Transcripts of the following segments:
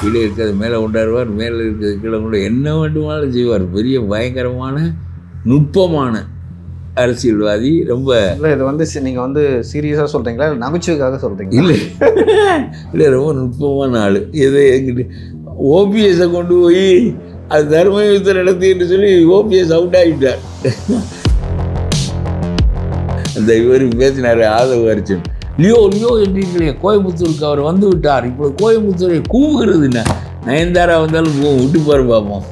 கீழே இருக்கிறது மேலே கொண்டாடுவார் மேலே இருக்கிறது கீழே கொண்டு என்ன வேண்டுமானாலும் செய்வார். பெரிய பயங்கரமான நுட்பமான அரசியல்வாதி ரொம்ப இல்லை இது வந்து சி- நீங்க வந்து சீரியஸாக சொல்றீங்களா? இல்லை நகைச்சுவைக்காக சொல்றீங்க இல்லை. இல்லை ரொம்ப நுட்பமான ஆள். எது எங்கிட்ட ஓபிஎஸை கொண்டு போய் அது தர்ம யுத்தம் நடத்தின்னு சொல்லி ஓபிஎஸ் அவுட் ஆகிட்டார். அந்த இவர் பேசினார் ஆதவ அர்ஜுன். லியோ லியோ என்றீர்களே கோயம்புத்தூருக்கு அவர் வந்து விட்டார் இப்போ கோயம்புத்தூரை கூவுகிறது என்ன? நயன்தாரா வந்தாலும் கூ விட்டு பாரு பார்ப்போம்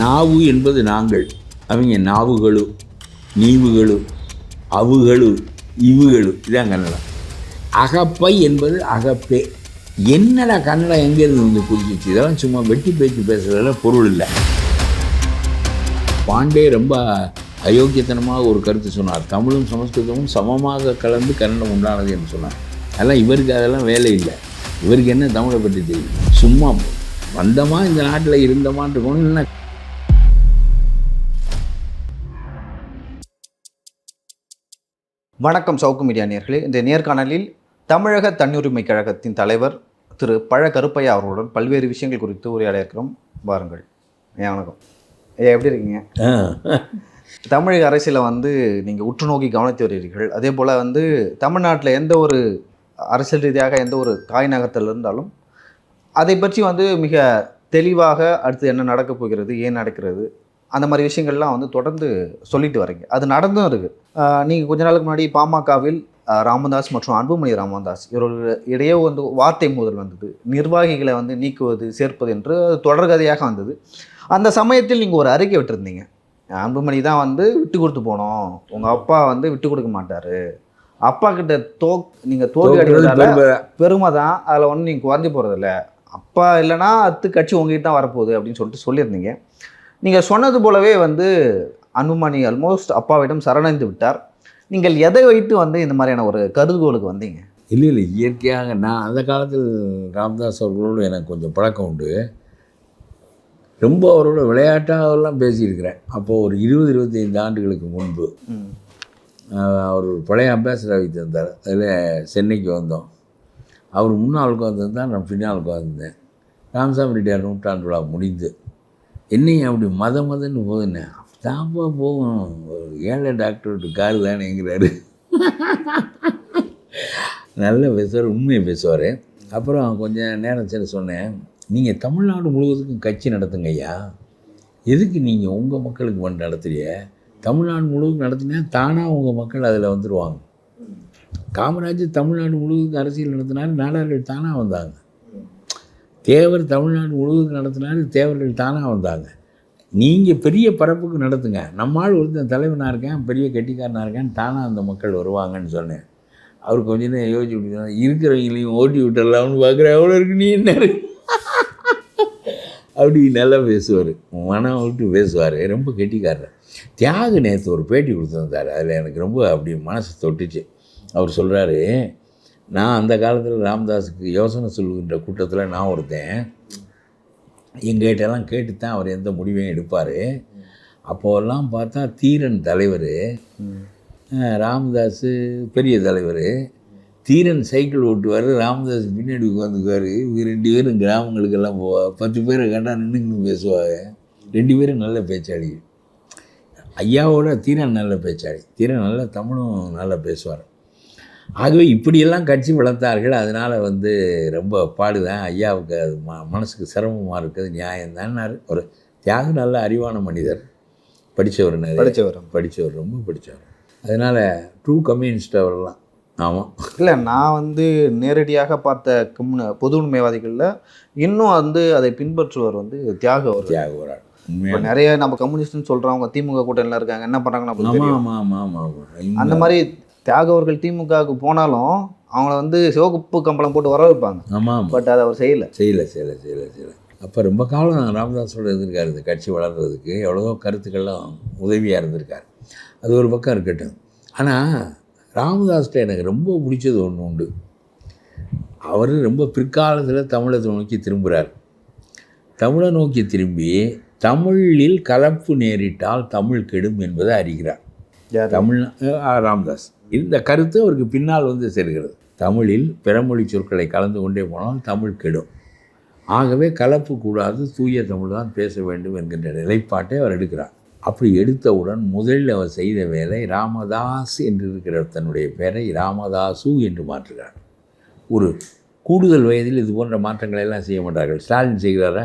நாவு என்பது நாங்கள். அவங்க நாவுகளும் நீவுகளும் அவுகளும் இவுகளு. இதான் கன்னடம். அகப்பை என்பது அகப்பே. என்னடா கன்னடம் எங்கேருந்து வந்து குடிச்சிச்சு இதெல்லாம் சும்மா வெட்டி பேச்சு பேசுறதுல பொருள் இல்லை. பாண்டே ரொம்ப அயோக்கியத்தனமாக ஒரு கருத்து சொன்னார். தமிழும் சமஸ்கிருதமும் சமமாக கலந்து கன்னடம் உண்டானது என்று சொன்னார். அதெல்லாம் இவருக்கு அதெல்லாம் வேலை இல்லை. இவருக்கு என்ன தமிழை பற்றி தெரியும்? சும்மா வந்தமா இந்த நாட்டில் இருந்தமான்னு இருக்கணும் இல்லைன்னா வணக்கம் சவுக்கு மீடியா நேர்களே. இந்த நேர்காணலில் தமிழக தன்னுரிமை கழகத்தின் தலைவர் திரு பழ கருப்பையா அவர்களுடன் பல்வேறு விஷயங்கள் குறித்து உரையாட இருக்கிறோம் வாருங்கள். ஏன் வணக்கம். ஐயா எப்படி இருக்கீங்க? தமிழக அரசியலை வந்து நீங்கள் உற்று நோக்கி கவனித்து வருகிறீர்கள். அதே போல் வந்து தமிழ்நாட்டில் எந்த ஒரு அரசியல் ரீதியாக எந்த ஒரு காய் நகரத்தில் இருந்தாலும் அதை பற்றி வந்து மிக தெளிவாக அடுத்து என்ன நடக்கப் போகிறது ஏன் நடக்கிறது அந்த மாதிரி விஷயங்கள்லாம் வந்து தொடர்ந்து சொல்லிட்டு வரீங்க அது நடந்தும் இருக்குது நீங்கள் கொஞ்ச நாளுக்கு முன்னாடி பாமகவில் ராமதாஸ் மற்றும் அன்புமணி ராமதாஸ் இவர்கள் இடையே வந்து வார்த்தை மோதல் வந்தது. நிர்வாகிகளை வந்து நீக்குவது சேர்ப்பது என்று அது தொடர்கதையாக வந்தது. அந்த சமயத்தில் நீங்கள் ஒரு அறிக்கை விட்டுருந்தீங்க. அன்புமணி தான் வந்து விட்டு கொடுத்து போனோம். உங்கள் அப்பா வந்து விட்டு கொடுக்க மாட்டாரு. அப்பா கிட்ட தோ நீங்கள் தோல்வி அடைவதால பெருமை. தான். அதில் ஒன்றும் நீங்கள் குறைஞ்சி போகிறதில்ல அப்பா இல்லைன்னா அத்து கட்சி உங்ககிட்ட தான் வரப்போகுது அப்படின்னு சொல்லிட்டு சொல்லியிருந்தீங்க. நீங்கள் சொன்னது போலவே வந்து அன்புமணி ஆல்மோஸ்ட் அப்பாவிடம் சரணடைந்து விட்டார். நீங்கள் எதை வைத்து வந்து இந்த மாதிரியான ஒரு கருதுகோளுக்கு வந்தீங்க? இல்லை இல்லை இயற்கையாக நான் அந்த காலத்தில் ராமதாஸ் அவர்களோடு எனக்கு கொஞ்சம் பழக்கம் உண்டு. ரொம்ப அவரோட விளையாட்டாகலாம் பேசியிருக்கிறேன். அப்போது ஒரு இருபது இருபத்தைந்து ஆண்டுகளுக்கு முன்பு அவர் பழைய அம்பாசிடர் வைத்திருந்தார் அதில் சென்னைக்கு வந்தோம். அவர் முன்னால் உட்காந்துருந்தால் நான் பின்னால் உட்காந்துருந்தேன் ராமசாமி ரெட்டியார் நூற்றாண்டு விழா முடிந்து என்னையும் அப்படி மத மதன்னு போகுதுண்ணே தாப்பா போகும் ஒரு ஏழை டாக்டர் காரு தானேங்கிறாரு நல்ல பேசுவார் உண்மையை பேசுவார். அப்புறம் கொஞ்சம் நேரம் சரி சொன்னேன். நீங்கள் தமிழ்நாடு முழுவதுக்கும் கட்சி நடத்துங்க ஐயா. எதுக்கு நீங்கள் உங்கள் மக்களுக்கு வந்து நடத்துறிய தமிழ்நாடு முழுவதும் நடத்தினா தானாக உங்கள் மக்கள் அதில் வந்துடுவாங்க காமராஜர் தமிழ்நாடு முழுவதுக்கு அரசியல் நடத்தினாரு நாடார்கள் தானாக வந்தாங்க. தேவர் தமிழ்நாடு முழுவதுக்கு நடத்தினாரு தேவர்கள் தானாக வந்தாங்க. நீங்கள் பெரிய பரப்புக்கு நடத்துங்க. நம்மால் ஒருத்தன் தலைவனாக இருக்கேன் பெரிய கெட்டிக்காரனாக இருக்கேன் தானாக அந்த மக்கள் வருவாங்கன்னு சொன்னேன். அவர் கொஞ்ச நேரம் யோசிச்சு விட்டு இருக்கிறவங்களையும் ஓட்டி விட்டுடலாம்னு பார்க்குற எவ்வளோ இருக்கு? நீ என்ன அப்படி நல்லா பேசுவார். மனம் விட்டு பேசுவார். ரொம்ப கெட்டிக்காரர். தியாக நேற்று ஒரு பேட்டி கொடுத்துருந்தார். அதில் எனக்கு ரொம்ப அப்படி மனசு தொட்டுச்சு. அவர் சொல்கிறாரு நான் அந்த காலத்தில் ராமதாஸுக்கு யோசனை சொல்லுகின்ற கூட்டத்தில் நான் ஒருத்தன். எங்ககிட்டலாம் கேட்டு தான் அவர் எந்த முடிவையும் எடுப்பார். அப்போல்லாம் பார்த்தா தீரன் தலைவர். ராமதாஸ் பெரிய தலைவர். தீரன் சைக்கிள் ஓட்டுவார் ராமதாஸ் பின்னாடி உட்காந்துக்குவார். இவங்க ரெண்டு பேரும் கிராமங்களுக்கெல்லாம் போவா. பத்து பேரை கண்டா நின்றுக்கின்னு பேசுவாங்க. ரெண்டு பேரும் நல்ல பேச்சாளி ஐயாவோட தீரன் நல்ல பேச்சாளி. தீரன் நல்ல தமிழும் நல்லா பேசுவார். ஆகவே இப்படியெல்லாம் கட்சி வளர்த்தார்கள். அதனால் வந்து ரொம்ப பாடுதான். ஐயாவுக்கு அது ம மனசுக்கு சிரமமாக இருக்குது நியாயம்தான்னாரு. ஒரு தியாகம் நல்ல அறிவான மனிதர். படித்தவர் படித்தவர் படித்தவர் ரொம்ப. படித்தவர் அதனால் ட்ரூ கம்யூனிஸ்ட் அவரெல்லாம் ஆமாம் இல்லை நான் வந்து நேரடியாக பார்த்த கம்யூன பொது உண்மைவாதிகளில் இன்னும் வந்து அதை பின்பற்றுவர் வந்து தியாக அவர் தியாகவரால். இப்போ நிறைய நம்ம கம்யூனிஸ்ட்னு சொல்கிறவங்க திமுக கூட்டணியில் இருக்காங்க. என்ன பண்ணுறாங்கன்னு அந்த மாதிரி தியாக அவர்கள் திமுகவுக்கு போனாலும் அவங்கள வந்து சிவகுப்பு கம்பளம் போட்டு வர வைப்பாங்க. ஆமாம் பட் அதை அவர் செய்யலை. செய்யலை செய்யலை செய்யலை செய்யலை. அப்போ ரொம்ப காலம் ராமதாஸோட இருந்திருக்காரு இந்த கட்சி வளர்கிறதுக்கு எவ்வளவோ கருத்துக்கள்லாம் உதவியாக இருந்திருக்கார். அது ஒரு பக்கம் இருக்கட்டும். ஆனால் ராமதாஸ்கிட்ட எனக்கு ரொம்ப பிடிச்சது ஒன்று உண்டு. அவர் ரொம்ப பிற்காலத்தில் தமிழை நோக்கி திரும்புகிறார் தமிழை நோக்கி திரும்பி தமிழில் கலப்பு நேரிட்டால் தமிழ் கெடும் என்பதை அறிகிறார். தமிழ் ராமதாஸ். இந்த கருத்து அவருக்கு பின்னால் வந்து சேர்கிறது. தமிழில் பிறமொழி சொற்களை கலந்து கொண்டே போனால் தமிழ் கெடும். ஆகவே கலப்பு கூடாது தூய தமிழ் தான் பேச வேண்டும் என்கின்ற நிலைப்பாட்டை அவர் எடுக்கிறார். அப்படி எடுத்தவுடன் முதலில் அவர் செய்த வேலை ராமதாஸ் என்று இருக்கிற தன்னுடைய பெயரை ராமதாசு என்று மாற்றுகிறார். ஒரு கூடுதல் வயதில் இது போன்ற மாற்றங்களை எல்லாம் செய்ய மாட்டார்கள். ஸ்டாலின் செய்கிறாரா?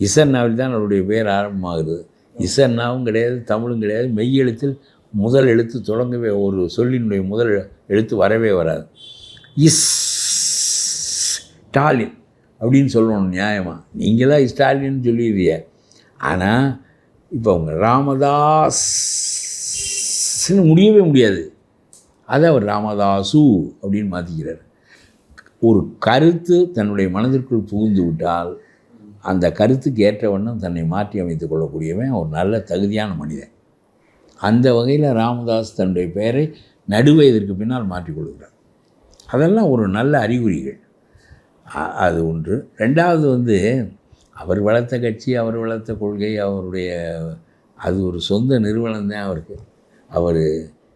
இசன்னாவில் தான் அவருடைய பெயர் ஆரம்பமாகிறது இசன்னாவும் கிடையாது தமிழும் கிடையாது. மெய் எழுத்தில் முதல் எழுத்து தொடங்கவே ஒரு சொல்லினுடைய முதல் எழுத்து வரவே வராது. இஸ் ஸ்டாலின் அப்படின்னு சொல்லணும் நியாயமாக நீங்கள் தான் ஸ்டாலின்னு சொல்லிடுறீங்க. ஆனால் இப்போ அவங்க ராமதாஸ்ன்னு முடியவே முடியாது. அதை அவர் ராமதாசு அப்படின்னு மாற்றிக்கிறார் ஒரு கருத்து தன்னுடைய மனதிற்குள் புகுந்து விட்டால் அந்த கருத்துக்கு ஏற்ற வண்ணம் தன்னை மாற்றி அமைத்துக் கொள்ளக்கூடியவன் ஒரு நல்ல தகுதியான மனிதன். அந்த வகையில் ராமதாஸ் தன்னுடைய பெயரை நடுவயதிற்கு பின்னால் மாற்றிக்கொள்கிறார் அதெல்லாம் ஒரு நல்ல அறிகுறிகள். அது ஒன்று. ரெண்டாவது வந்து அவர் வளர்த்த கட்சி அவர் வளர்த்த கொள்கை அவருடைய அது ஒரு சொந்த நிறுவனம் தான் அவருக்கு. அவர்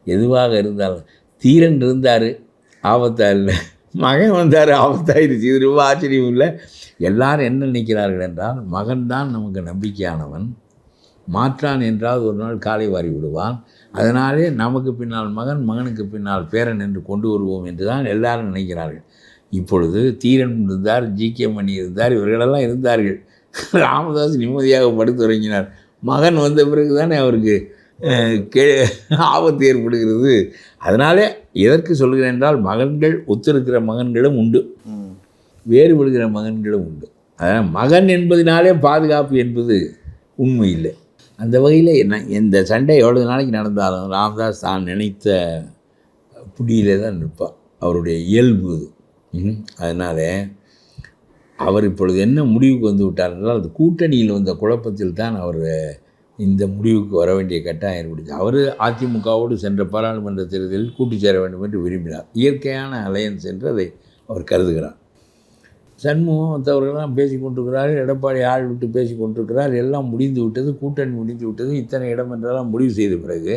எதுவாக இருந்தாலும் தீரன் இருந்தார் ஆபத்தா இல்லை. மகன் வந்தார் ஆபத்தாயிருச்சு. இது ரொம்ப ஆச்சரியம் இல்லை. எல்லாரும் என்ன நினைக்கிறார்கள் என்றால் மகன்தான் நமக்கு நம்பிக்கையானவன். மாற்றான் என்றால் ஒரு நாள் காலை வாரி விடுவான். அதனாலே நமக்கு பின்னால் மகன் மகனுக்கு பின்னால் பேரன் என்று கொண்டு வருவோம் என்று தான் எல்லாரும் நினைக்கிறார்கள். இப்பொழுது தீரன் இருந்தார் ஜி கே மணி இருந்தார் இவர்களெல்லாம் இருந்தார்கள். ராமதாஸ் நிம்மதியாக படுத்துறங்கினார் மகன் வந்த பிறகு தானே அவருக்கு கே ஆபத்து ஏற்படுகிறது. அதனாலே எதற்கு சொல்கிறேன் என்றால் மகன்கள் ஒத்திருக்கிற மகன்களும் உண்டு. வேறுபடுகிற மகன்களும் உண்டு. அதனால் மகன் என்பதினாலே பாதுகாப்பு என்பது உண்மை இல்லை. அந்த வகையில் என்ன இந்த சண்டை எவ்வளோ நாளைக்கு நடந்தாலும் ராமதாஸ் தான் நினைத்த புடியிலே தான் நிற்பார். அவருடைய இயல்பு இது அவர் இப்பொழுது என்ன முடிவுக்கு வந்து விட்டார் என்றால் அது கூட்டணியில் வந்த குழப்பத்தில் தான் அவர் இந்த முடிவுக்கு வர வேண்டிய கட்டாயம் ஏற்பட்டுச்சு அவர் அதிமுகவோடு சென்ற பாராளுமன்ற தேர்தலில் கூட்டு சேர வேண்டும் என்று விரும்பினார். இயற்கையான அலையன்ஸ் என்று அதை அவர் கருதுகிறார். சண்முகம் மற்றவர்களெல்லாம் பேசி கொண்டிருக்கிறார்கள் எடப்பாடி ஆள் விட்டு பேசி கொண்டிருக்கிறார் எல்லாம் முடிந்து விட்டது கூட்டணி முடிந்து விட்டது இத்தனை இடம் என்றெல்லாம் முடிவு செய்த பிறகு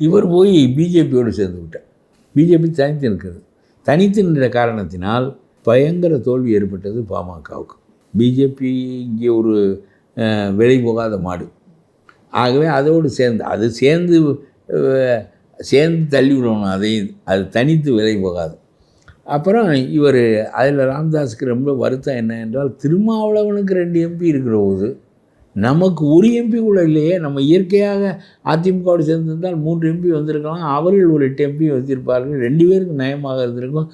இவர் போய் பிஜேபியோடு சேர்ந்து விட்டார். பிஜேபி தனித்து நிற்கிறது. தனித்து நின்ற காரணத்தினால் பயங்கர தோல்வி ஏற்பட்டது பாமகவுக்கு. பிஜேபி இங்கே ஒரு விலை போகாத மாடு. ஆகவே அதோடு சேர்ந்து அது சேர்ந்து சேர்ந்து தள்ளி விடணும் அதை அது தனித்து விலை போகாது. அப்புறம் இவர் அதில் ராம்தாஸுக்கு ரொம்ப வருத்தம் என்ன என்றால் திருமாவளவனுக்கு ரெண்டு எம்பி இருக்கிற போது நமக்கு ஒரு எம்பி கூட இல்லையே நம்ம இயற்கையாக அதிமுகவோடு சேர்ந்திருந்தால் மூன்று எம்பி வந்திருக்கலாம் அவர்கள் ஒரு எட்டு எம்பி வந்திருப்பார்கள் ரெண்டு பேருக்கு நயமாக இருந்திருக்கும்.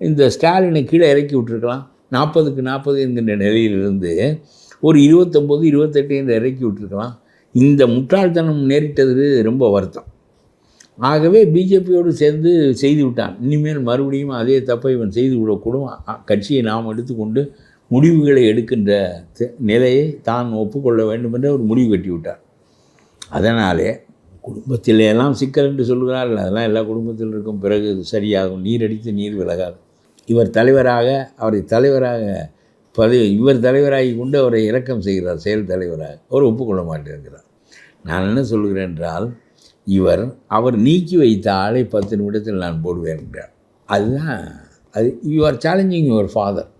இந்த ஸ்டாலினை கீழே இறக்கி விட்டுருக்கலாம். நாற்பதுக்கு நாற்பது என்கின்ற நிலையிலிருந்து ஒரு இருபத்தொம்போது இருபத்தெட்டு என்று இறக்கி விட்டுருக்கலாம். இந்த முட்டாள்தனம் நேரிட்டது ரொம்ப வருத்தம். ஆகவே பிஜேபியோடு சேர்ந்து செய்து விட்டான். இனிமேல் மறுபடியும் அதே தப்பை இவன் செய்து விடக்கூடும். கட்சியை நாம் எடுத்துக்கொண்டு முடிவுகளை எடுக்கின்ற த- நிலையை தான் ஒப்புக்கொள்ள வேண்டும் என்று ஒரு முடிவு கட்டி விட்டார். அதனாலே குடும்பத்திலே எல்லாம் சிக்கல் என்று சொல்கிறார்கள். அதெல்லாம் எல்லா குடும்பத்தில் இருக்கும். பிறகு சரியாகும். நீர் அடித்து நீர் விலகாது. இவர் தலைவராக அவரை தலைவராக பதவி இவர் தலைவராகி கொண்டு அவரை இறக்கம் செய்கிறார் செயல் தலைவராக. அவர் ஒப்புக்கொள்ள மாட்டேங்கிறார். நான் என்ன சொல்கிறேன் என்றால் இவர் அவர் நீக்கி வைத்த ஆளை பத்து நிமிடத்தில் நான் போடுவேன் என்றார். அதுதான் அது you are challenging your father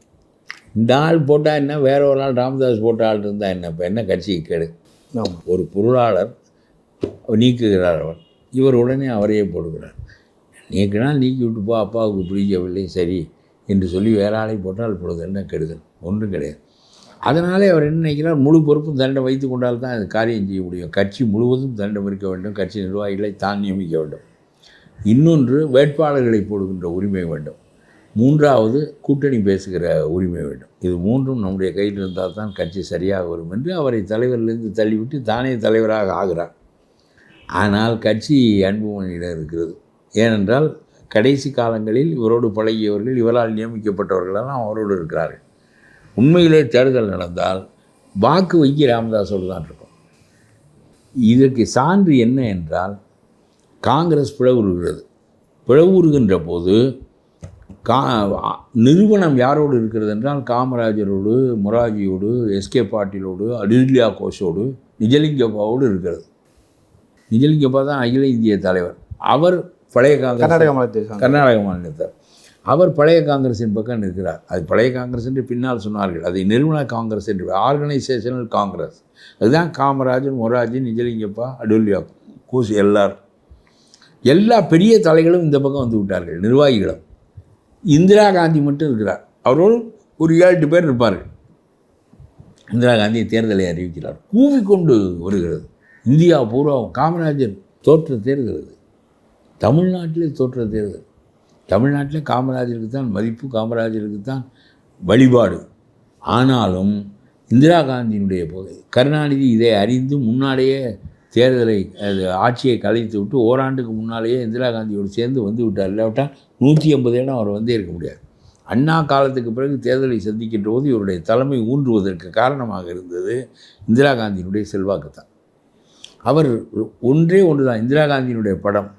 இந்த ஆள் போட்டால் என்ன? வேற ஒரு ஆள் ராமதாஸ் போட்ட ஆள் இருந்தால் என்ன? இப்போ என்ன கட்சிக்கு கேடு? ஒரு பொருளாளர் நீக்குகிறார் அவர். இவர் உடனே அவரையே போடுகிறார். நீக்கினால் நீக்கி விட்டு போ அப்பாவுக்கு பிடிக்கவில்லை சரி என்று சொல்லி வேற ஆளை போட்டால் இப்பொழுது என்ன கெடுதல்? ஒன்றும் கிடையாது. அதனாலே அவர் என்ன நினைக்கிறார்? முழு பொறுப்பும் தண்டை வைத்து கொண்டால் தான் அது காரியம் செய்ய முடியும். கட்சி முழுவதும் தண்டம் இருக்க வேண்டும். கட்சி நிர்வாகிகளை தான் நியமிக்க வேண்டும். இன்னொன்று வேட்பாளர்களை போடுகின்ற உரிமை வேண்டும். மூன்றாவது கூட்டணி பேசுகிற உரிமை வேண்டும். இது மூன்றும் நம்முடைய கையில் இருந்தால் தான் கட்சி சரியாக வரும் என்று அவரை தலைவரிலிருந்து தள்ளிவிட்டு தானே தலைவராக ஆகிறார். ஆனால் கட்சி அன்புமணியிடம் இருக்கிறது. ஏனென்றால் கடைசி காலங்களில் இவரோடு பழகியவர்கள் இவரால் நியமிக்கப்பட்டவர்களெல்லாம் அவரோடு இருக்கிறார்கள். உண்மையிலே தேர்தல் நடந்தால் வாக்கு வைக்கி ராமதாஸோடு தான் இருக்கும். இதற்கு சான்று என்ன என்றால் காங்கிரஸ் பிளவுறுகிறது. பிளவுறுகின்ற போது கா நிறுவனம் யாரோடு இருக்கிறது என்றால் காமராஜரோடு மொராஜியோடு எஸ்கே பாட்டீலோடு அடில்யா கோஷோடு நிஜலிங்கப்பாவோடு இருக்கிறது. நிஜலிங்கப்பா தான் அகில இந்திய தலைவர். அவர் பழைய காங்கிரஸ் கர்நாடக மாநிலத்தை கர்நாடக மாநிலத்தார் அவர் பழைய காங்கிரஸின் பக்கம் நிற்கிறார் அது பழைய காங்கிரஸ் என்று பின்னால் சொன்னார்கள். அதை நிறுவன காங்கிரஸ் என்று ஆர்கனைசேஷனல் காங்கிரஸ். அதுதான் காமராஜன் மொராஜி நிஜலிங்கப்பா அடூல்யா கூஸ் எல்லார். எல்லா பெரிய தலைகளும் இந்த பக்கம் வந்து விட்டார்கள். நிர்வாகிகளும். இந்திரா காந்தி மட்டும் இருக்கிறார். அவரோடு ஒரு ஏழு பேர் இருப்பார்கள். இந்திரா காந்தி தேர்தலை அறிவிக்கிறார். கூவிக்கொண்டு வருகிறது. இந்தியா பூரா காமராஜர் தோற்ற தேர்கிறது. தமிழ்நாட்டிலே தோற்ற தேர்தல் தமிழ்நாட்டில் காமராஜருக்கு தான் மதிப்பு காமராஜருக்கு தான் வழிபாடு. ஆனாலும் இந்திரா காந்தியினுடைய கருணாநிதி இதை அறிந்து முன்னாலேயே தேர்தலை அது ஆட்சியை கலைத்து விட்டு ஓராண்டுக்கு முன்னாலேயே இந்திரா காந்தியோடு சேர்ந்து வந்து விட்டார். இல்லாவிட்டால் நூற்றி ஐம்பது இடம் அவர் வந்தே இருக்க முடியாது. அண்ணா காலத்துக்கு பிறகு தேர்தலை சந்திக்கின்ற போது இவருடைய தலைமை ஊன்றுவதற்கு காரணமாக இருந்தது இந்திரா காந்தியினுடைய செல்வாக்கு தான் அவர் ஒன்றே ஒன்று தான் இந்திரா காந்தியினுடைய படம்.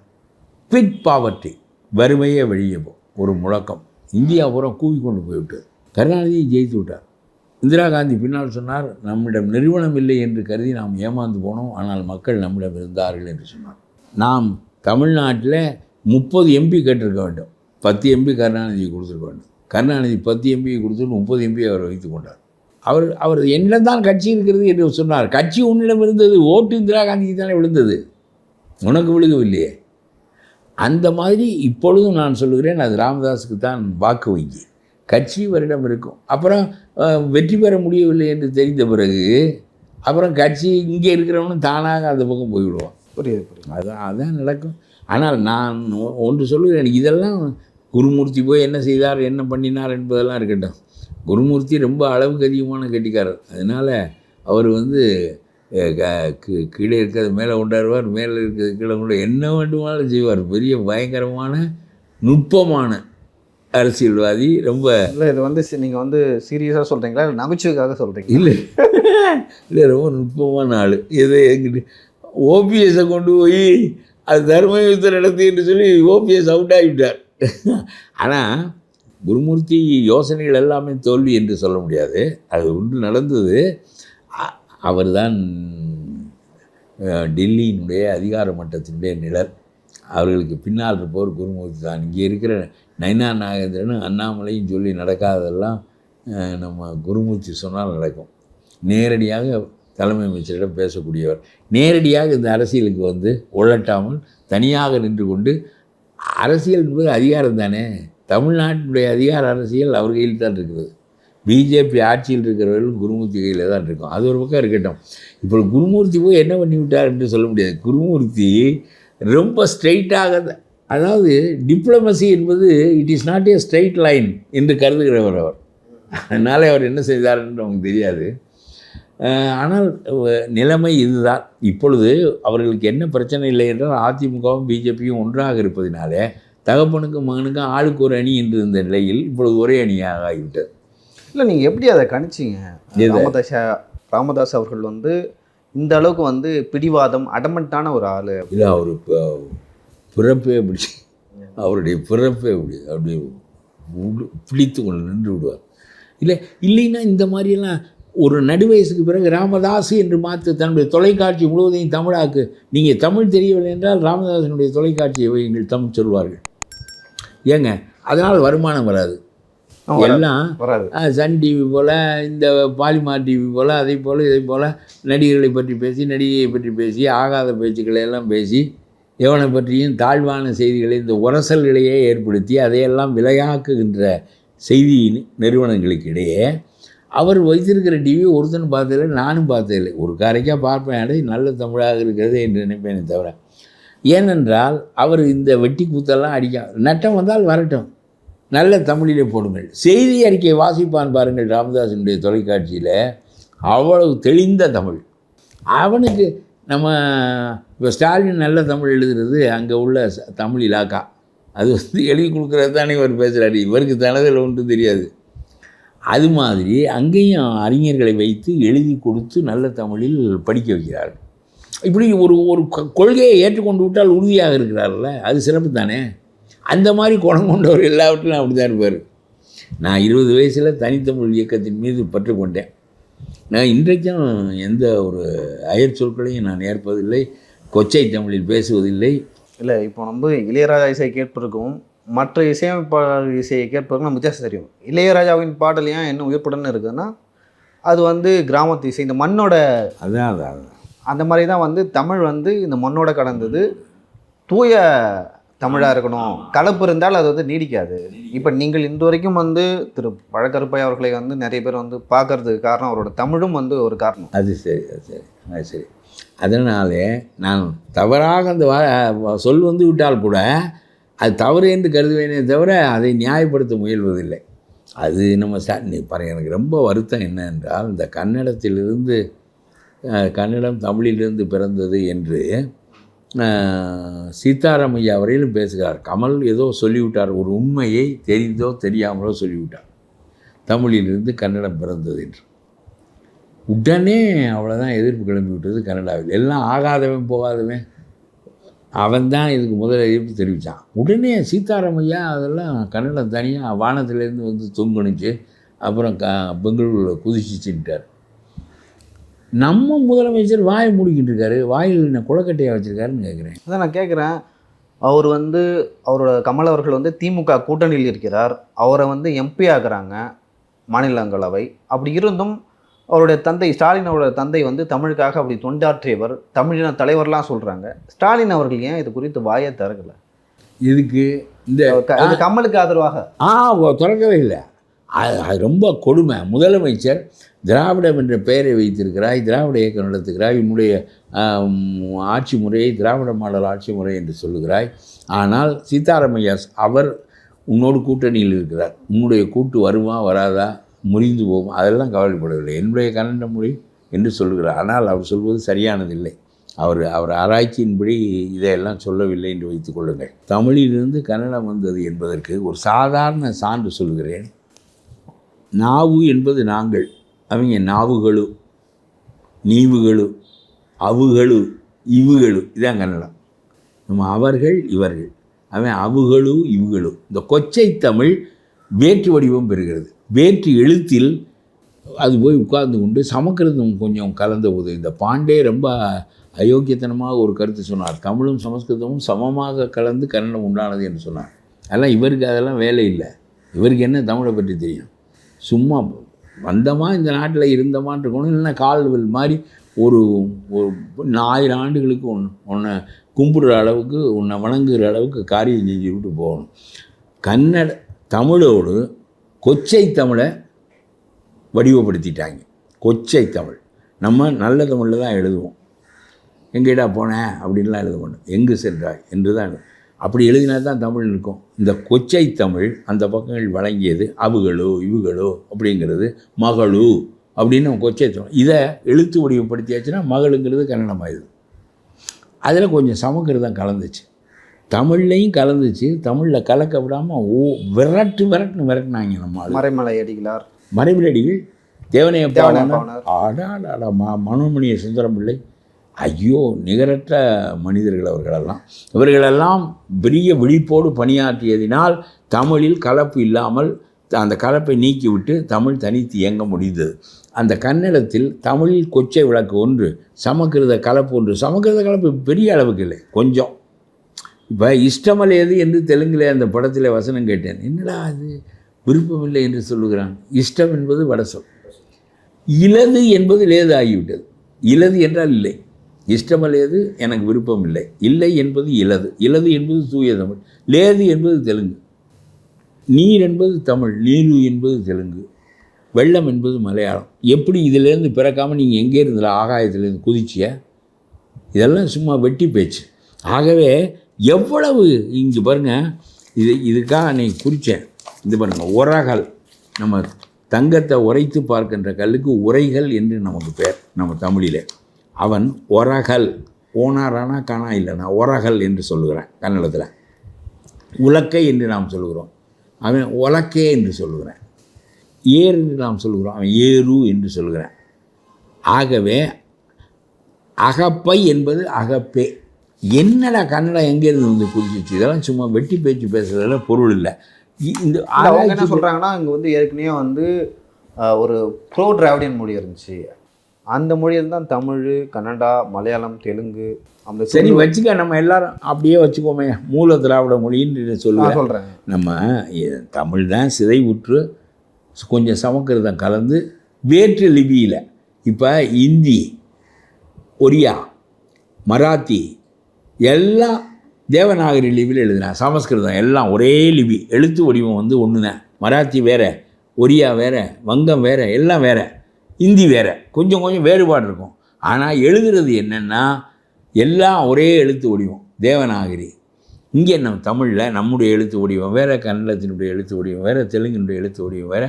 பிட் பாவர்ட்டி வறுமையே வெளியே போ ஒரு முழக்கம். இந்தியா பூரா கூவிக்கொண்டு போய்விட்டது. கருணாநிதியை ஜெயித்து விட்டார். இந்திரா காந்தி பின்னால் சொன்னார் நம்மிடம் நிறுவனம் இல்லை என்று கருதி நாம் ஏமாந்து போனோம் ஆனால் மக்கள் நம்மிடம் இருந்தார்கள் என்று சொன்னார். நாம் தமிழ்நாட்டில் முப்பது எம்பி கேட்டிருக்க வேண்டும். பத்து எம்பி கருணாநிதி கொடுத்துருக்க வேண்டும். கருணாநிதி பத்து எம்பியை கொடுத்துட்டு முப்பது எம்பி அவர் வைத்துக் கொண்டார். அவர் அவர் என்னிடம் தான் கட்சி இருக்கிறது என்று சொன்னார். கட்சி உன்னிடம் இருந்தது ஓட்டு இந்திரா காந்திக்கு தானே விழுந்தது. உனக்கு விழுகவில்லையே. அந்த மாதிரி இப்பொழுதும் நான் சொல்லுகிறேன் அது ராமதாஸுக்கு தான் வாக்கு வங்கி. கட்சி வருடம் இருக்கும். அப்புறம் வெற்றி பெற முடியவில்லை என்று தெரிந்த பிறகு அப்புறம் கட்சி இங்கே இருக்கிறவனும் தானாக அந்த பக்கம் போய்விடுவான். புரியுது புரியுது. அதான் அதான் நடக்கும். ஆனால் நான் ஒன்று சொல்லுவேன் இதெல்லாம் குருமூர்த்தி போய் என்ன செய்தார் என்ன பண்ணினார் என்பதெல்லாம் இருக்கட்டும். குருமூர்த்தி ரொம்ப அளவுக்கு அதிகமான கெட்டிக்காரர். அதனால் அவர் வந்து கீழே இருக்கிறது மேலே கொண்டாடுவார் மேலே இருக்கிறது கீழே கொண்டு என்ன வேண்டுமானாலும் செய்வார். பெரிய பயங்கரமான நுட்பமான அரசியல்வாதி ரொம்ப இல்லை இது வந்து சி- நீங்க வந்து சீரியஸாக சொல்றீங்களா? இல்லை நகைச்சுவைக்காக சொல்றீங்க இல்லை. இல்லை ரொம்ப நுட்பமான ஆள். எதை எங்கிட்ட ஓபிஎஸை கொண்டு போய் அது தர்ம யுத்தம் நடத்தி என்று சொல்லி ஓபிஎஸ் அவுட் ஆகிவிட்டார் ஆனால் குருமூர்த்தி யோசனைகள் எல்லாமே தோல்வி என்று சொல்ல முடியாது. அது ஒன்று நடந்தது. அவர் தான் டெல்லியினுடைய அதிகார மட்டத்தினுடைய நிழல். அவர்களுக்கு பின்னால் இருப்பவர் குருமூர்த்தி தான் இங்கே இருக்கிற நைனா நாகேந்திரனும் அண்ணாமலையும் சொல்லி நடக்காததெல்லாம் நம்ம குருமூர்த்தி சொன்னால் நடக்கும். நேரடியாக தலைமை அமைச்சரிடம் பேசக்கூடியவர். நேரடியாக இந்த அரசியலுக்கு வந்து உழட்டாமல் தனியாக நின்று கொண்டு அரசியல் என்பது அதிகாரம் தானே தமிழ்நாட்டினுடைய அதிகார அரசியல் அவர் கையில் தான் இருக்கிறது பிஜேபி ஆட்சியில் இருக்கிறவர்கள் குருமூர்த்தி கையில் தான் இருக்கும். அது ஒரு பக்கம் இருக்கட்டும். இப்போ குருமூர்த்தி போய் என்ன பண்ணி விட்டார் என்று சொல்ல முடியாது. குருமூர்த்தி ரொம்ப ஸ்ட்ரெயிட்டாக அதாவது டிப்ளமசி என்பது it is not a straight line என்று கருதுகிறவர் அவர். அதனால் அவர் என்ன செய்தார் என்று நமக்கு தெரியாது. ஆனால் நிலைமை இதுதான். இப்பொழுது அவர்களுக்கு என்ன பிரச்சனை இல்லை என்றால் அதிமுகவும் பிஜேபியும் ஒன்றாக இருப்பதினாலே தகப்பனுக்கும் மகனுக்கும் ஆளுக்கு ஒரு அணி என்று இருந்த நிலையில் இப்பொழுது ஒரே அணியாக ஆகிவிட்டது. இல்லை நீங்கள் எப்படி அதை கணிச்சிங்க? ராமதாஸ் ராமதாஸ் அவர்கள் வந்து இந்த அளவுக்கு வந்து பிடிவாதம் அடமெண்ட்டான ஒரு ஆள். இல்லை அவர் பிறப்பே அப்படி அவருடைய பிறப்பே அப்படி அப்படி பிடித்து கொண்டு நின்று விடுவார். இல்லை இல்லைன்னா இந்த மாதிரியெல்லாம் ஒரு நடுவயசுக்கு பிறகு ராமதாஸ் என்று மாற்ற தன்னுடைய தொலைக்காட்சி முழுவதையும் தமிழாக்கு. நீங்கள் தமிழ் தெரியவில்லை என்றால் ராமதாசனுடைய தொலைக்காட்சியை வையுங்கள் தமிழ் சொல்வார்கள். ஏங்க அதனால் வருமானம் வராது. எல்லாம் சன் டிவி போல் இந்த பாலிமார் டிவி போல் அதே போல் இதை போல் நடிகர்களை பற்றி பேசி நடிகையை பற்றி பேசி ஆகாத பேச்சுக்களை எல்லாம் பேசி எவனை பற்றியும் தாழ்வான செய்திகளை இந்த உரசல்களையே ஏற்படுத்தி அதையெல்லாம் விலையாக்குகின்ற செய்தி நிறுவனங்களுக்கு இடையே அவர் வைத்திருக்கிற டிவி ஒருத்தன் பார்த்ததில்லை நானும் பார்த்ததில்லை. ஒரு காரைக்காக பார்ப்பேன் அடே நல்ல தமிழாக இருக்கிறது என்று நினைப்பேனே தவிர. ஏனென்றால் அவர் இந்த வெட்டி கூத்தெல்லாம் அடிக்க நட்டம் வந்தால் வரட்டும். நல்ல தமிழிலே போடுங்கள். செய்தி அறிக்கை வாசிப்பான் பாருங்கள் ராமதாசனுடைய தொலைக்காட்சியில். அவ்வளவு தெளிந்த தமிழ். அவனுக்கு நம்ம இப்போ ஸ்டாலின் நல்ல தமிழ் எழுதுறது அங்கே உள்ள தமிழ் இலாக்கா. அது வந்து எழுதி கொடுக்குறது தானே இவர் பேசுகிறாரு இவருக்கு தனதில் ஒன்றும் தெரியாது. அது மாதிரி அங்கேயும் அறிஞர்களை வைத்து எழுதி கொடுத்து நல்ல தமிழில் படிக்க வைக்கிறார்கள். இப்படி ஒரு ஒரு கொள்கையை ஏற்றுக்கொண்டு விட்டால் உறுதியாக இருக்கிறார்ல அது சிறப்பு தானே? அந்த மாதிரி குணம் கொண்டவர் எல்லாவற்றிலும் அப்படி தான் இருப்பார். நான் இருபது வயசில் தனித்தமிழ் இயக்கத்தின் மீது பற்று கொண்டேன். நான் இன்றைக்கும் எந்த ஒரு அயற் சொற்களையும் நான் ஏற்பதில்லை கொச்சை தமிழில் பேசுவதில்லை. இல்லை இப்போ நம்ம இளையராஜா இசை கேட்பிருக்கோம் மற்ற இசையமைப்பாளர் இசையை கேட்பவர்கள் வித்தியாசம் தெரியும். இளையராஜாவின் பாடல் ஏன் என்ன உயிர்ப்புடன் இருக்குதுன்னா அது வந்து கிராமத்து இசை இந்த மண்ணோட அதான் அதான். அந்த மாதிரி தான் வந்து தமிழ் வந்து இந்த மண்ணோட கலந்தது. தூய தமிழாக இருக்கணும். கலப்பு இருந்தால் அது வந்து நீடிக்காது. இப்போ நீங்கள் இன்று வரைக்கும் வந்து திரு பழக்கருப்பை அவர்களை வந்து நிறைய பேர் வந்து பார்க்கறதுக்கு காரணம் அவரோட தமிழும் வந்து ஒரு காரணம். அது சரி அது சரி அது சரி. அதனாலே நான் தவறாக அந்த சொல் வந்து விட்டால் கூட அது தவறு என்று கருதுவேனே தவிர அதை நியாயப்படுத்த முயல்வதில்லை. அது நம்ம சா நீ பாருங்க எனக்கு ரொம்ப வருத்தம் என்ன என்றால் இந்த கன்னடத்திலிருந்து கன்னடம் தமிழிலிருந்து பிறந்தது என்று சீதாராமையா வரையிலும் பேசுகிறார். கமல் ஏதோ சொல்லிவிட்டார். ஒரு உண்மையை தெரிந்தோ தெரியாமலோ சொல்லிவிட்டார். தமிழிலிருந்து கன்னடம் பிறந்தது என்று. உடனே அவ்வளோதான் எதிர்ப்பு கிளம்பி விட்டது கனடாவில் எல்லாம் ஆகாதவன் போகாதவன். அவன் தான் இதுக்கு முதல்ல எதிர்ப்பு தெரிவித்தான் உடனே சீதாராமையா அதெல்லாம் கன்னடம் தனியாக வானத்திலேருந்து வந்து தொங்குனுச்சு. அப்புறம் க பெங்களூரில் குதிச்சுச்சுட்டார் நம்ம முதலமைச்சர் வாயை மூடிக்கிட்டு இருக்காரு வாயில் என்ன குளக்கட்டையாக வச்சுருக்காருன்னு கேட்குறேன் அதான் நான் கேட்குறேன் அவர் வந்து அவரோட கமல் அவர்கள் வந்து திமுக கூட்டணியில் இருக்கிறார். அவரை வந்து எம்பி ஆக்குறாங்க மாநிலங்களவை. அப்படி இருந்தும் அவருடைய தந்தை ஸ்டாலின் அவரோட தந்தை வந்து தமிழுக்காக அப்படி தொண்டாற்றியவர் தமிழின தலைவர்லாம் சொல்கிறாங்க ஸ்டாலின் அவர்கள் ஏன் இது குறித்து வாயை திறக்கல? இதுக்கு இந்த கமலுக்கு ஆதரவாக. ஆ திறக்கவே இல்லை. அது ரொம்ப கொடுமை. முதலமைச்சர் திராவிடம் என்ற பெயரை வைத்திருக்கிறாய் திராவிட இயக்கம் நடத்துகிறாய் உன்னுடைய ஆட்சி முறையை திராவிட மாடல் ஆட்சி முறை என்று சொல்லுகிறாய். ஆனால் சீதாராமையா அவர் உன்னோடு கூட்டணியில் இருக்கிறார். உன்னுடைய கூட்டு வருமா வராதா முறிந்து போகும் அதெல்லாம் கவலைப்படவில்லை. என்னுடைய கன்னட மொழி என்று சொல்கிறார் ஆனால் அவர் சொல்வது சரியானதில்லை. அவர் அவர் ஆராய்ச்சியின்படி இதையெல்லாம் சொல்லவில்லை என்று வைத்துக் கொள்ளுங்கள். தமிழிலிருந்து கன்னடம் வந்தது என்பதற்கு ஒரு சாதாரண சான்று சொல்கிறேன் நாவு என்பது நாங்கள். அவங்க நாவுகளு நீவுகளு அவுகளு இவுகளு. இதான் கன்னடம். நம்ம அவர்கள் இவர்கள். அவன் அவுகளு இவுகளு. இந்த கொச்சை தமிழ் வேற்று வடிவம் பெறுகிறது. வேற்று எழுத்தில் அது போய் உட்கார்ந்து கொண்டு சமஸ்கிருதம் கொஞ்சம் கலந்த போது இந்த பாண்டே ரொம்ப அயோக்கியத்தனமாக ஒரு கருத்து சொன்னார். தமிழும் சமஸ்கிருதமும் சமமாக கலந்து கன்னடம் உண்டானது என்று சொன்னார். அதெல்லாம் இவருக்கு அதெல்லாம் வேலை இல்லை. இவருக்கு என்ன தமிழை பற்றி தெரியும்? சும்மா வந்தமா இந்த நாட்டில் இருந்தமான்னு இருக்கணும் இல்லைன்னா கால்வெல் மாதிரி ஒரு ஒரு ஆயிரம் ஆண்டுகளுக்கு ஒன் உன்னை கும்பிடுற அளவுக்கு உன்னை வணங்குகிற அளவுக்கு காரியம் செஞ்சு விட்டு போகணும். கன்னட தமிழோடு கொச்சை தமிழை வடிவப்படுத்திட்டாங்க. கொச்சை தமிழ். நம்ம நல்ல தமிழில் தான் எழுதுவோம். எங்கேடா போனேன் அப்படின்லாம் எழுத மாட்டோம். எங்கு சென்றாய்? என்று தான் எழுதுவோம். அப்படி எழுதினா தான் தமிழ் இருக்கும். இந்த கொச்சை தமிழ் அந்த பக்கங்கள் வழங்கியது அவுகளோ இவுகளோ அப்படிங்கிறது மகளு அப்படின்னு நம்ம கொச்சை தமிழ் இதை எழுத்து வடிவப்படுத்தியாச்சுன்னா மகளுங்கிறது கன்னடமாயுது அதில் கொஞ்சம் சமக்கிருதம் கலந்துச்சு. தமிழ்லையும் கலந்துச்சு. தமிழில் கலக்க விடாமல் ஓ விரட்டு விரட்டுன்னு விரட்டுனாங்க நம்ம. மறைமலை அடிகளார். மறைவிலடிகள் தேவனைய தேவனைய. ஆடாடாடா மா மனோன்மணிய சுந்தரம் பிள்ளை ஐயோ நிகரற்ற மனிதர்கள் அவர்களெல்லாம். இவர்களெல்லாம் பெரிய விழிப்போடு பணியாற்றியதினால் தமிழில் கலப்பு இல்லாமல் அந்த கலப்பை நீக்கிவிட்டு தமிழ் தனித்து இயங்க முடிந்தது. அந்த கன்னடத்தில் தமிழில் கொச்சை விளக்கு ஒன்று சமக்கிருத கலப்பு ஒன்று. சமக்கிருத கலப்பு பெரிய அளவுக்கு இல்லை கொஞ்சம். இப்போ இஷ்டமல் எது என்று தெலுங்கில் அந்த படத்தில் வசனம் கேட்டேன். என்னடா அது விருப்பமில்லை என்று சொல்லுகிறான். இஷ்டம் என்பது வடசொல் இலது என்பது லேது ஆகிவிட்டது இலது என்றால் இல்லை. இஷ்டம் ஏது எனக்கு விருப்பம் இல்லை இல்லை என்பது இலது. இலது என்பது தூய தமிழ். லேது என்பது தெலுங்கு. நீர் என்பது தமிழ். நீரு என்பது தெலுங்கு. வெள்ளம் என்பது மலையாளம். எப்படி இதிலேருந்து பிறக்காமல் நீங்கள் எங்கே இருந்தல ஆகாயத்திலேருந்து குதிச்சிய? இதெல்லாம் சும்மா வெட்டி பேச்சு. ஆகவே எவ்வளவு இங்கே பாருங்கள் இது இதுக்காக அன்னைக்கு குறித்தேன் இது பாருங்கள் உரகல். நம்ம தங்கத்தை உரைத்து பார்க்கின்ற கல்லுக்கு உரைகள் என்று நமக்கு பேர் நம்ம தமிழில். அவன் ஒரகல். ஓனாரானா காணா இல்லைனா ஒரகல் என்று சொல்லுகிறேன் கன்னடத்தில். உலக்கை என்று நாம் சொல்லுகிறோம். அவன் உலக்கே என்று சொல்லுகிறேன். ஏர் என்று நாம் சொல்லுகிறோம். அவன் ஏரு என்று சொல்லுகிறேன். ஆகவே அகப்பை என்பது அகப்பே. என்னடா கன்னடம் எங்கேருந்து வந்து புரிஞ்சிச்சு? இதெல்லாம் சும்மா வெட்டி பேச்சு பேசுறதுல பொருள் இல்லை. இந்த என்ன ஆராய்ச்சி சொல்றாங்கன்னா இங்க வந்து ஏற்கனவே வந்து ஒரு ப்ரோ டிராவிடியன் மொழி இருந்துச்சு. அந்த மொழியில் தான் தமிழ் கன்னடா மலையாளம் தெலுங்கு அந்த சரி வச்சுக்க நம்ம எல்லாரும் அப்படியே வச்சுக்கோமே. மூல திராவிட மொழின்னு சொல்லுவேன் சொல்கிறேன் நம்ம தமிழ் தான் சிதைவுற்று கொஞ்சம் சமக்கிருதம் கலந்து வேற்று லிபியில் இப்போ இந்தி ஒரியா மராத்தி எல்லாம் தேவநாகரி லிபியில் எழுதினேன் சமஸ்கிருதம் எல்லாம் ஒரே லிபி. எழுத்து வடிவம் வந்து ஒன்று தான் மராத்தி வேற ஒரியா வேற வங்கம் வேற எல்லாம் வேற. ஹிந்தி வேறு. கொஞ்சம் கொஞ்சம் வேறுபாடு இருக்கும். ஆனால் எழுதுறது என்னென்னா எல்லாம் ஒரே எழுத்து வடிவம். தேவநாகரி. இங்கே நம்ம தமிழில் நம்முடைய எழுத்து வடிவம் வேறு கன்னடத்தினுடைய எழுத்து வடிவம் வேறு தெலுங்கினுடைய எழுத்து வடிவம் வேறு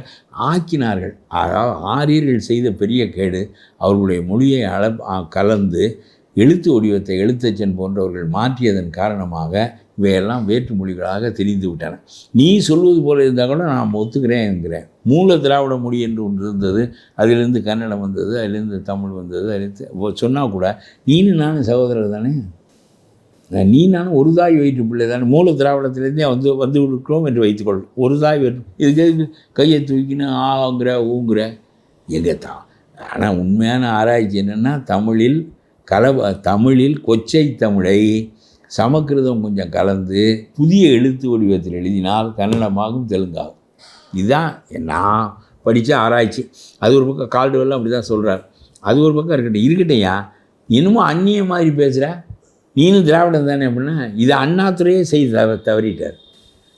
ஆக்கினார்கள். அதாவது ஆரியர்கள் செய்த பெரிய கேடு அவர்களுடைய மொழியை அள கலந்து எழுத்து வடிவத்தை எழுத்தச்சன் போன்றவர்கள் மாற்றியதன் காரணமாக இவையெல்லாம் வேற்று மொழிகளாக தெரிந்து விட்டன. நீ சொல்வது போல இருந்தால் கூட நான் ஒத்துக்கிறேன் என்கிறேன் மூல திராவிட மொழி என்று ஒன்று இருந்தது அதிலிருந்து கன்னடம் வந்தது அதிலிருந்து தமிழ் வந்தது அதிலிருந்து சொன்னால் கூட நீனு நானும் சகோதரர் தானே? நீ நானும் ஒரு தாய் வயிற்று பிள்ளை தானே? மூல திராவிடத்திலேருந்தே வந்து வந்து இருக்கிறோம் என்று வைத்துக்கொள். ஒரு தாய் வயிற்று இதுக்கு கையை தூக்கின்னு ஆங்கிற ஊங்குற. எங்கே தான் ஆனால் உண்மையான ஆராய்ச்சி என்னென்னா தமிழில் கலவ தமிழில் கொச்சை தமிழை சமக்கிருதம் கொஞ்சம் கலந்து புதிய எழுத்து வடிவத்தில் எழுதினால் கன்னடமாகும் தெலுங்காகும். இதுதான் நான் படித்த ஆராய்ச்சி. அது ஒரு பக்கம் கால்டுவெல்லாம் அப்படி தான் சொல்கிறார் அது ஒரு பக்கம் இருக்கட்டும். இருக்கட்டையா இன்னமும் அந்நிய மாதிரி பேசுகிற நீனும் திராவிடம் தானே அப்படின்னா இதை அண்ணாத்துறையே செய்து தவ தவறிட்டார்.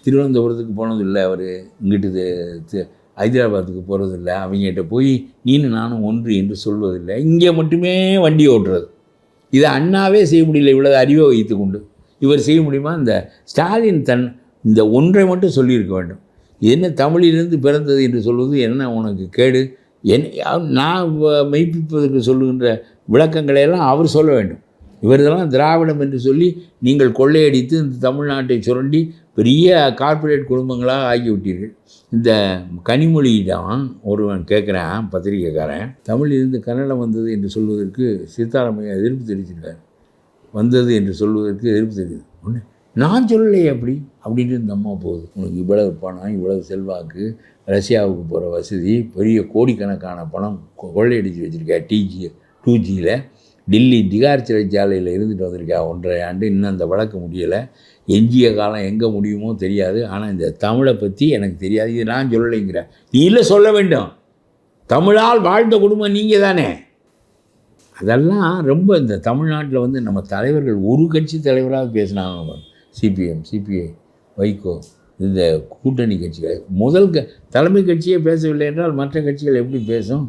திருவனந்தபுரத்துக்கு போனதில்லை அவர். இங்கிட்டு ஹைதராபாத்துக்கு போகிறதில்ல அவங்ககிட்ட போய் நீனும் நானும் ஒன்று என்று சொல்வதில்லை. இங்கே மட்டுமே வண்டி ஓட்டுறது. இதை அண்ணாவே செய்ய முடியல இவ்வளவு அறிவை வைத்து கொண்டு இவர் செய்ய முடியுமா? இந்த ஸ்டாலின் தன் இந்த ஒன்றை மட்டும் சொல்லியிருக்க வேண்டும். என்ன தமிழிலிருந்து பிறந்தது என்று சொல்வது என்ன உனக்கு கேடு? என் நான் வ- மெய்ப்பிப்பதற்கு சொல்லுகின்ற விளக்கங்களை எல்லாம் அவர் சொல்ல வேண்டும். இவர்தெல்லாம் திராவிடம் என்று சொல்லி நீங்கள் கொள்ளையடித்து இந்த தமிழ்நாட்டை சுரண்டி பெரிய கார்ப்பரேட் குடும்பங்களாக ஆகிவிட்டீர்கள். இந்த கனிமொழியிடம் ஒருவன் கேட்குறான் பத்திரிக்கைக்காரன் தமிழிலிருந்து கன்னடம் வந்தது என்று சொல்வதற்கு சீதாராமையா எதிர்ப்பு தெரிவிச்சிருக்காரு வந்தது என்று சொல்வதற்கு எதிர்ப்பு தெரியுது ஒன்று நான் சொல்லலையே அப்படி அப்படின்ட்டு இந்த அம்மா போகுது. உனக்கு இவ்வளவு பணம் இவ்வளவு செல்வாக்கு ரஷ்யாவுக்கு போகிற வசதி பெரிய கோடிக்கணக்கான பணம் கொள்ளையடித்து கொள்ளையடிச்சு வச்சுருக்கா டிஜி டூ ஜியில் டில்லி திகார் சிறைச்சாலையில் இருந்துட்டு வந்திருக்கா ஒன்றரை ஆண்டு இன்னும் அந்த வழக்கு முடியலை. எஞ்சிய காலம் எங்கே முடியுமோ தெரியாது. ஆனால் இந்த தமிழை பற்றி எனக்கு தெரியாது. இது நான் சொல்லலைங்கிற. நீ இல்லை சொல்ல வேண்டும். தமிழால் வாழ்ந்த குடும்பம் நீங்கள் தானே. அதெல்லாம் ரொம்ப இந்த தமிழ்நாட்டில் வந்து நம்ம தலைவர்கள் ஒரு கட்சி தலைவராக பேசினாங்க சிபிஎம் சிபிஐ வைகோ இந்த கூட்டணி கட்சிகள். முதல் க தலைமை கட்சியே பேசவில்லை என்றால் மற்ற கட்சிகள் எப்படி பேசும்?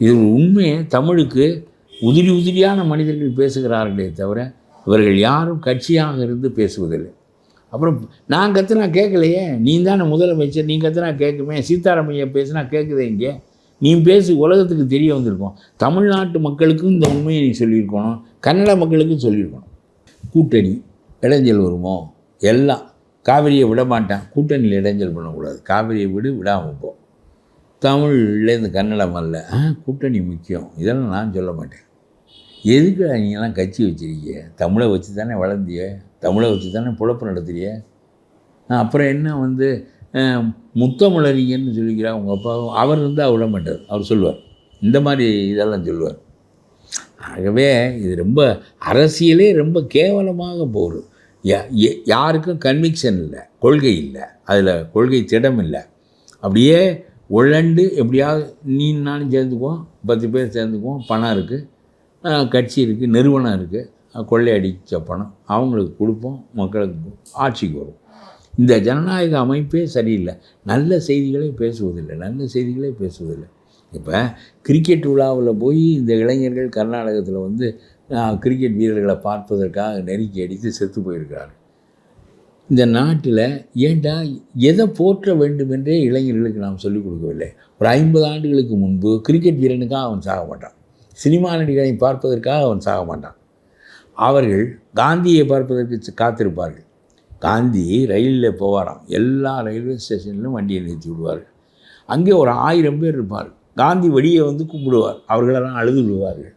இது உண்மையை தமிழுக்கு உதிரி உதிரியான மனிதர்கள் பேசுகிறார்களே தவிர இவர்கள் யாரும் கட்சியாக இருந்து பேசுவதில்லை. அப்புறம் நான் கத்துனா கேட்கலையே நீ தானே முதலமைச்சர் நீ கத்துனா கேட்குமே சீதாராமையா பேசுனா கேட்குதே இங்கே. நீ பேசி உலகத்துக்கு தெரிய வந்திருக்கோம். தமிழ்நாட்டு மக்களுக்கும் இந்த உண்மையை நீ சொல்லியிருக்கணும் கன்னட மக்களுக்கும் சொல்லியிருக்கணும். கூட்டணி இடைஞ்சல் வருமோ? எல்லாம். காவிரியை விட மாட்டான். கூட்டணியில் இடைஞ்சல் பண்ணக்கூடாது. காவிரியை விடு விடாமல் போ. தமிழ்லேருந்து கன்னடம் அல்ல. கூட்டணி முக்கியம். இதெல்லாம் நான் சொல்ல மாட்டேன். எதுக்கு நீங்களாம் கட்சி வச்சிருக்கீங்க தமிழை வச்சு தானே வளர்ந்திய? தமிழை வச்சு தானே புழப்பு நடத்துறிய அப்புறம் என்ன வந்து அஹ், சொல்லிக்கிறார் உங்கள் அப்பாவும். அவர் இருந்தால் விட மாட்டார். அவர் சொல்லுவார். இந்த மாதிரி இதெல்லாம் சொல்லுவார். ஆகவே இது ரொம்ப அரசியலே ரொம்ப கேவலமாக போகுது. ய- யாருக்கும் கன்விக்ஷன் இல்லை. கொள்கை இல்லை. அதில் கொள்கை திடம் இல்லை. அப்படியே உழண்டு எப்படியாவது நீ நானும் சேர்ந்துக்குவோம். பத்து பேர் சேர்ந்துக்குவோம். பணம் இருக்குது கட்சி இருக்குது நிறுவனம் இருக்குது கொள்ளையடித்த பணம் அவங்களுக்கு கொடுப்போம் மக்களுக்கு ஆட்சிக்கு வரும். இந்த ஜனநாயக அமைப்பே சரியில்லை. நல்ல செய்திகளே பேசுவதில்லை நல்ல செய்திகளே பேசுவதில்லை. இப்போ கிரிக்கெட் விழாவில் போய் இந்த இளைஞர்கள் கர்நாடகத்தில் வந்து கிரிக்கெட் வீரர்களை பார்ப்பதற்காக நெருக்கி அடித்து செத்து போயிருக்கிறார்கள் இந்த நாட்டில் ஏன்டா எதை போற்ற வேண்டுமென்றே இளைஞர்களுக்கு நாம் சொல்லிக் கொடுக்கவில்லை. ஒரு ஐம்பது ஆண்டுகளுக்கு முன்பு கிரிக்கெட் வீரனுக்காக அவன் சாக மாட்டான். சினிமா நடிகரை பார்ப்பதற்காக அவன் சாக மாட்டான். அவர்கள் காந்தியை பார்ப்பதற்கு காத்திருப்பார்கள். காந்தி ரயிலில் போவாராம். எல்லா ரயில்வே ஸ்டேஷன்லையும் வண்டியை நிறுத்தி விடுவார்கள். அங்கே ஒரு ஆயிரம் பேர் இருப்பார் காந்தி வெளியே வந்து கும்பிடுவார். அவர்களெல்லாம் அழுது விடுவார்கள்.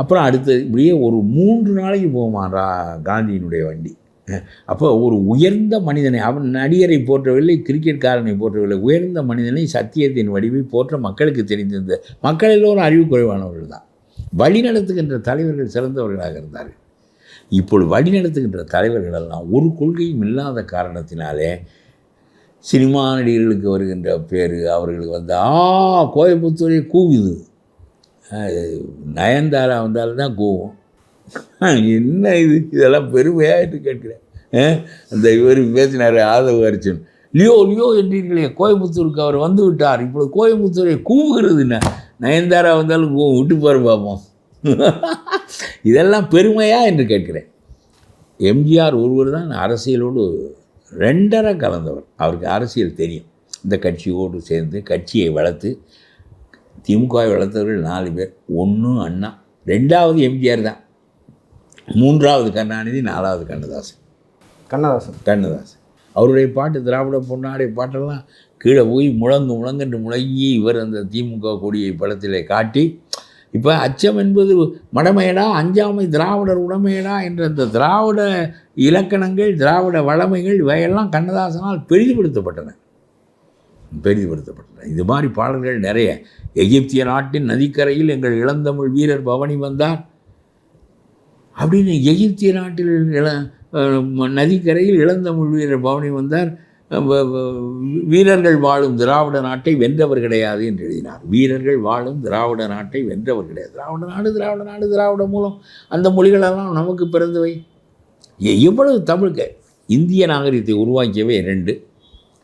அப்புறம் அடுத்து இப்படியே ஒரு மூன்று நாளைக்கு போகுமாறா காந்தியினுடைய வண்டி. அப்போ ஒரு உயர்ந்த மனிதனை அவன் நடிகரை போற்றவில்லை கிரிக்கெட்காரனை போற்றவில்லை உயர்ந்த மனிதனை சத்தியத்தின் வடிவை போற்ற மக்களுக்கு தெரிந்திருந்த மக்கள் எல்லோரும் அறிவு குறைவானவர்கள் தான். வழிநடத்துகின்ற தலைவர்கள் சிறந்தவர்களாக இருந்தார்கள். இப்பொழுது வழிநடத்துகின்ற தலைவர்கள் எல்லாம் ஒரு கொள்கையும் இல்லாத காரணத்தினாலே சினிமா நடிகர்களுக்கு வருகின்ற பேர் அவர்களுக்கு வந்து ஆ கோயம்புத்தூரே கூவுது. நயன்தாரா வந்தாலும் தான் கூவும். என்ன இது? இதெல்லாம் பெருமையாயிட்டு கேட்குறேன். அந்த இவர் பேசினார் ஆதவ அரிசன் லியோ லியோ என்றீர்களே கோயம்புத்தூருக்கு அவர் வந்து விட்டார். இப்பொழுது கோயம்புத்தூரை கூவுகிறதுன்னு நயன்தாரா வந்தாலும் கூ விட்டு பாரு பார்ப்போம் இதெல்லாம் பெருமையா என்று கேட்கிறேன். எம்ஜிஆர் ஒருவர் தான் அரசியலோடு ரெண்டரை கலந்தவர். அவருக்கு அரசியல் தெரியும். இந்த கட்சியோடு சேர்ந்து கட்சியை வளர்த்து திமுகவை வளர்த்தவர்கள் நாலு பேர் ஒன்று அண்ணா. ரெண்டாவது எம்ஜிஆர் தான். மூன்றாவது கருணாநிதி நாலாவது கண்ணதாசன். கண்ணதாசன். கண்ணதாசன். அவருடைய பாட்டு திராவிட பொன்னாடைய பாட்டெல்லாம் கீழே போய் முழங்கு முழங்கென்று முழங்கி இவர் அந்த திமுக கொடியை படத்திலே காட்டி இப்போ அச்சம் என்பது மடமையடா அஞ்சாமை திராவிடர் உடமையடா என்ற அந்த திராவிட இலக்கணங்கள் திராவிட வளமைகள் இவையெல்லாம் கண்ணதாசனால் பெரிதுபடுத்தப்பட்டன. பெரிதுபடுத்தப்பட்டன. இது மாதிரி பாடல்கள் நிறைய. எகிப்திய நாட்டின் நதிக்கரையில் எங்கள் இளந்தமிழ் வீரர் பவனி வந்தார். அப்படின்னு எகிப்திய நாட்டில் இள நதிக்கரையில் இழந்த வீரர் பவனி வந்தார். வீரர்கள் வாழும் திராவிட நாட்டை வென்றவர் கிடையாது என்று எழுதினார். வீரர்கள் வாழும் திராவிட நாட்டை வென்றவர் கிடையாது. திராவிட நாடு திராவிட நாடு திராவிட மூலம் அந்த மொழிகளெல்லாம் நமக்கு பிறந்தவை. எவ்வளவு தமிழ்க இந்திய நாகரிகத்தை உருவாக்கியவை ரெண்டு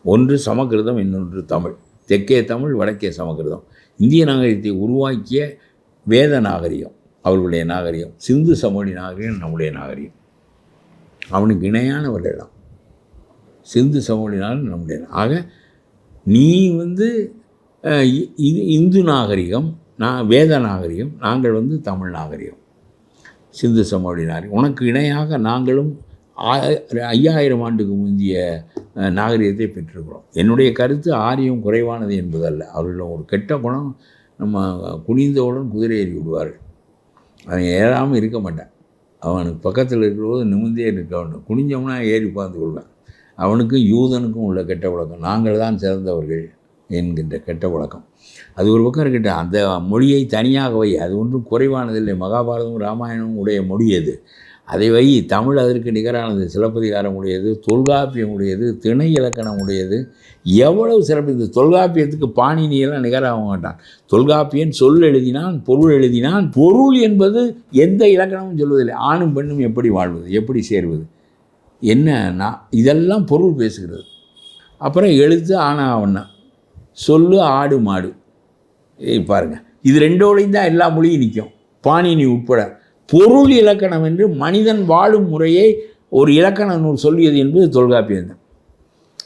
ஒன்று சமக்கிருதம் இன்னொன்று தமிழ். தெற்கே தமிழ் வடக்கே சமக்கிருதம் இந்திய நாகரிகத்தை உருவாக்கிய வேத நாகரிகம். அவர்களுடைய நாகரிகம். சிந்து சமவெளி நாகரிகம் நம்முடைய நாகரிகம். அவனுக்கு இணையானவர்கள் எல்லாம் சிந்து சமவெளினாலும் நம்முடைய ஆக நீ வந்து இ- இது இந்து நாகரிகம் நான் வேத நாகரிகம் நாங்கள் வந்து தமிழ் நாகரிகம். சிந்து சமவெளி நாகரிகம். உனக்கு இணையாக நாங்களும் ஆ- ஐயாயிரம் ஆண்டுக்கு முந்தைய நாகரிகத்தை பெற்றிருக்கிறோம். என்னுடைய கருத்து ஆரியம் குறைவானது என்பதல்ல. அவர்களில் ஒரு கெட்ட குணம் நம்ம குனிந்தவுடன் குதிரை ஏறி விடுவார்கள். அவன் ஏறாமல் இருக்க மாட்டான். அவனுக்கு பக்கத்தில் இருக்கிறபோது நிமிந்தே இருக்க வேண்டும். குனிஞ்சோம்னா ஏறி உட்கார்ந்து கொள்வான். அவனுக்கும் யூதனுக்கும் உள்ள கெட்ட வழக்கம் நாங்கள் தான் சிறந்தவர்கள் என்கின்ற கெட்ட வழக்கம் அது ஒரு பக்கம் இருக்கட்டும். அந்த மொழியை தனியாக வை. அது ஒன்றும் குறைவானதில்லை. மகாபாரதமும் ராமாயணமும் உடைய மொழி அது. அதை வை தமிழ் அதற்கு நிகரானது சிலப்பதிகாரம் உடையது தொல்காப்பியம் உடையது திணை இலக்கணம் உடையது எவ்வளவு சிறப்பு இந்த தொல்காப்பியத்துக்கு பாணினியெல்லாம் நிகராக மாட்டான். தொல்காப்பியன் சொல் எழுதினான் பொருள் எழுதினான் பொருள் என்பது எந்த இலக்கணமும் சொல்வதில்லை. ஆணும் பெண்ணும் எப்படி வாழ்வது எப்படி சேர்வது? என்னன்னா இதெல்லாம் பொருள் பேசுகிறது. அப்புறம் எழுத்து ஆனா அவனா சொல்லு ஆடு மாடு. பாருங்கள் இது ரெண்டோடையும் தான் எல்லா மொழியும் நிற்கும் பாணினி உட்பட. பொருள் இலக்கணம் என்று மனிதன் வாழும் முறையை ஒரு இலக்கண நூல் சொல்லியது என்பது தொல்காப்பியம் தான்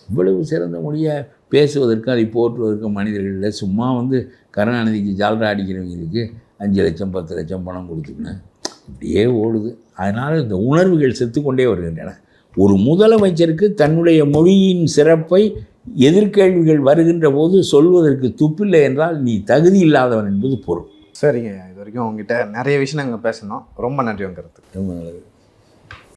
இவ்வளவு சிறந்த மொழியை பேசுவதற்கு அதை போற்றுவதற்கு மனிதர்கள் இல்லை. சும்மா வந்து கருணாநிதிக்கு ஜால்ரா அடிக்கிறவங்களுக்கு அஞ்சு லட்சம் பத்து லட்சம் பணம் கொடுத்துக்கினேன் இப்படியே ஓடுது. அதனால் இந்த உணர்வுகள் செத்துக்கொண்டே வருகின்றன. ஒரு முதலமைச்சருக்கு தன்னுடைய மொழியின் சிறப்பை எதிர்கேள்விகள் வருகின்ற போது சொல்வதற்கு துப்பில்லை என்றால் நீ தகுதி இல்லாதவன் என்பது பொருள். சரிங்க இது வரைக்கும் உங்ககிட்ட நிறைய விஷயம் நாங்கள் பேசணும் ரொம்ப நன்றி உங்க கருத்து. ரொம்ப நல்லது.